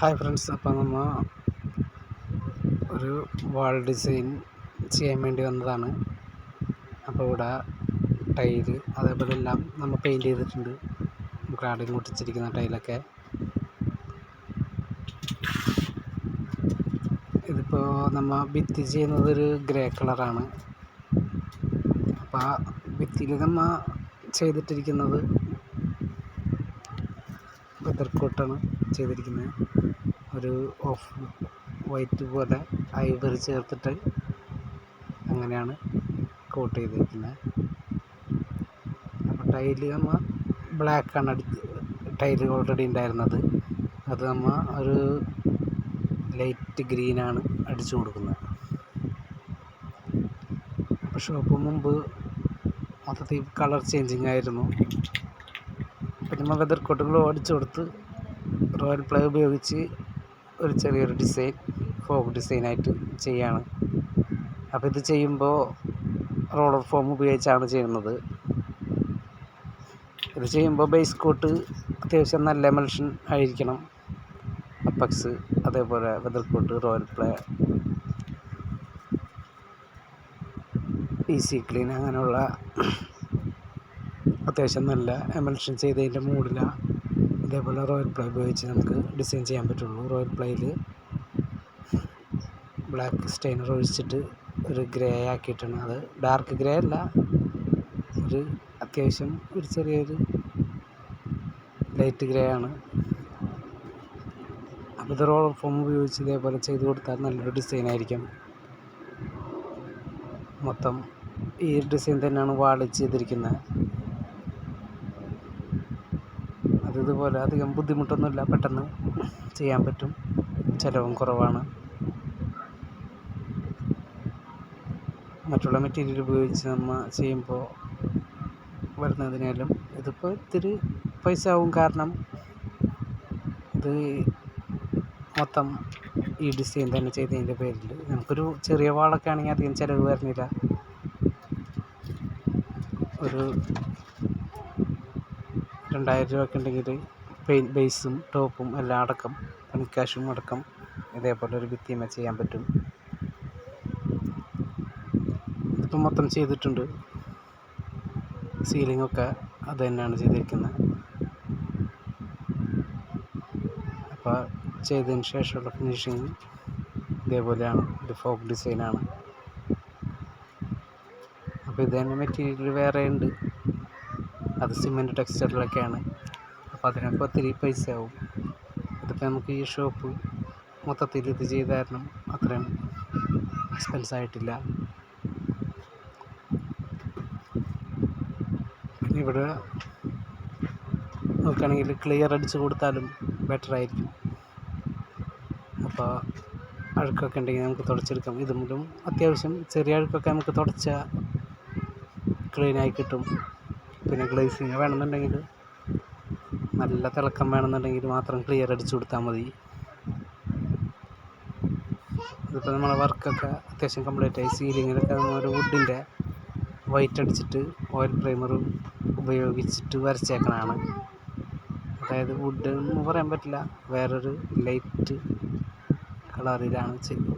Hi friends അപ്പം നമ്മൾ ഒരു വാൾ ഡിസൈൻ ചെയ്യാൻ വേണ്ടി വന്നതാണ്. അപ്പോൾ ഇവിടെ ടൈൽ അതേപോലെ എല്ലാം നമ്മൾ പെയിന്റ് ചെയ്തിട്ടുണ്ട്. നമുക്ക് ക്ലാഡിങ് മുട്ടിച്ചിരിക്കുന്ന ടൈലൊക്കെ. ഇതിപ്പോൾ നമ്മൾ ഭിത്തി ചെയ്യുന്നത് ഒരു ഗ്രേ കളറാണ് അപ്പോൾ ആ ഭിത്തിയിൽ നമ്മൾ ചെയ്തിട്ടിരിക്കുന്നത് വെതർ കോട്ടാണ് ചെയ്തിരിക്കുന്നത്. ഒരു ഓഫ് വൈറ്റ് പോലെ ഐവറി ചേർത്തിട്ട് അങ്ങനെയാണ് കോട്ട് ചെയ്തിരിക്കുന്നത്. അപ്പോൾ ടൈൽ നമ്മൾ ബ്ലാക്കാണ് അടി ടൈൽ ഓൾറെഡി ഉണ്ടായിരുന്നത്. അത് നമ്മൾ ഒരു ലൈറ്റ് ഗ്രീനാണ് അടിച്ചു കൊടുക്കുന്നത്. ഷോപ്പ് മുമ്പ് മൊത്തത്തിൽ കളർ ചേഞ്ചിങ് ആയിരുന്നു. പിന്നെ നമ്മൾ ഓടിച്ചു കൊടുത്ത് റോയൽ പ്ലേ ഉപയോഗിച്ച് ഒരു ചെറിയൊരു ഡിസൈൻ ഫോക്ക് ഡിസൈനായിട്ട് ചെയ്യാണ്. അപ്പോൾ ഇത് ചെയ്യുമ്പോൾ റോളർ ഫോം ഉപയോഗിച്ചാണ് ചെയ്യുന്നത്. ഇത് ചെയ്യുമ്പോൾ ബേസ് കോട്ട് അത്യാവശ്യം നല്ല എമൽഷൻ ആയിരിക്കണം. അപ്പക്സ് അതേപോലെ weather coat Royale Play Easy Clean അങ്ങനെയുള്ള അത്യാവശ്യം നല്ല എമൽഷൻ ചെയ്തതിന്റെ മുകളിലാണ് ഇതേപോലെ റോയൽ പ്ലൈ ഉപയോഗിച്ച് നമുക്ക് ഡിസൈൻ ചെയ്യാൻ പറ്റുള്ളൂ. റോയൽ പ്ലൈയിൽ ബ്ലാക്ക് സ്റ്റൈനർ ഒഴിച്ചിട്ട് ഒരു ഗ്രേ ആക്കിയിട്ടാണ്. അത് ഡാർക്ക് ഗ്രേ അല്ല ഒരു അത്യാവശ്യം ഒരു ചെറിയൊരു ലൈറ്റ് ഗ്രേ ആണ്. അപ്പോൾ ഇത് റോളർ ഫോം ഉപയോഗിച്ച് ഇതേപോലെ ചെയ്ത് കൊടുത്താൽ നല്ലൊരു ഡിസൈൻ ആയിരിക്കും. മൊത്തം ഈ ഡിസൈൻ തന്നെയാണ് വാളിൽ ചെയ്തിരിക്കുന്നത്. അത് ഇതുപോലെ അധികം ബുദ്ധിമുട്ടൊന്നുമില്ല. പെട്ടെന്ന് ചെയ്യാൻ പറ്റും. ചിലവും കുറവാണ്. മറ്റുള്ള മെറ്റീരിയൽ ഉപയോഗിച്ച് നമ്മൾ ചെയ്യുമ്പോൾ വരുന്നതിനേലും ഇതിപ്പോൾ ഇത്തിരി പൈസ ആവും കാരണം ഇത് മൊത്തം ഈ ഡിസൈൻ തന്നെ ചെയ്തതിന്റെ പേരിൽ നമുക്കൊരു ചെറിയ വാളൊക്കെ ആണെങ്കിൽ അധികം ചിലവ് വരുന്നില്ല. ഒരു രണ്ടായിരം രൂപയൊക്കെ ഉണ്ടെങ്കിൽ പെയിൻ ബേസും ടോപ്പും എല്ലാം അടക്കം പണിക്കാശും അടക്കം ഇതേപോലെ ഒരു ഭിത്തിമ ചെയ്യാൻ പറ്റും. ഇതിപ്പോൾ മൊത്തം ചെയ്തിട്ടുണ്ട്. സീലിംഗ് ഒക്കെ അത് തന്നെയാണ് ചെയ്തിരിക്കുന്നത്. അപ്പോൾ ചെയ്തതിന് ശേഷമുള്ള ഫിനിഷിങ് ഇതേപോലെയാണ്. ഒരു ഫോക്ക് ഡിസൈനാണ് അപ്പോൾ ഇത് തന്നെ മെറ്റീരിയൽ വേറെ ഉണ്ട്. അത് സിമെന്റ് ടെക്സ്ചറിലൊക്കെയാണ് അപ്പോൾ അതിനൊക്കെ ഒത്തിരി പൈസ ആവും ഇതിപ്പോൾ നമുക്ക് ഈ ഷോപ്പ് മൊത്തത്തിൽ ഇത് ചെയ്ത കാരണം അത്രയും എക്സ്പെൻസ് ആയിട്ടില്ല ഇവിടെ നോക്കുകയാണെങ്കിൽ ക്ലിയർ അടിച്ച് കൊടുത്താലും ബെറ്റർ ആയിരിക്കും. അപ്പോൾ അഴുക്കൊക്കെ ഉണ്ടെങ്കിൽ നമുക്ക് തുടച്ചെടുക്കാം. ഇത് മൂലം അത്യാവശ്യം ചെറിയ അഴുക്കൊക്കെ നമുക്ക് തുടച്ചാൽ ക്ലീനായി കിട്ടും. പിന്നെ ഗ്ലേസിങ് വേണമെന്നുണ്ടെങ്കിൽ നല്ല തിളക്കം വേണമെന്നുണ്ടെങ്കിൽ മാത്രം ക്ലിയർ അടിച്ചു കൊടുത്താൽ മതി. ഇതിപ്പോൾ നമ്മളെ വർക്കൊക്കെ അത്യാവശ്യം കംപ്ലീറ്റ് ആയി. സീലിങ്ങിലൊക്കെ നമ്മളൊരു വുഡിന്റെ വൈറ്റ് അടിച്ചിട്ട് ഓയിൽ പ്രൈമർ ഉപയോഗിച്ചിട്ട് വരച്ചേക്കണതാണ്. അതായത് വുഡ് എന്ന് പറയാൻ പറ്റില്ല. വേറൊരു ലൈറ്റ് കളറിലാണ് ചെയ്തത്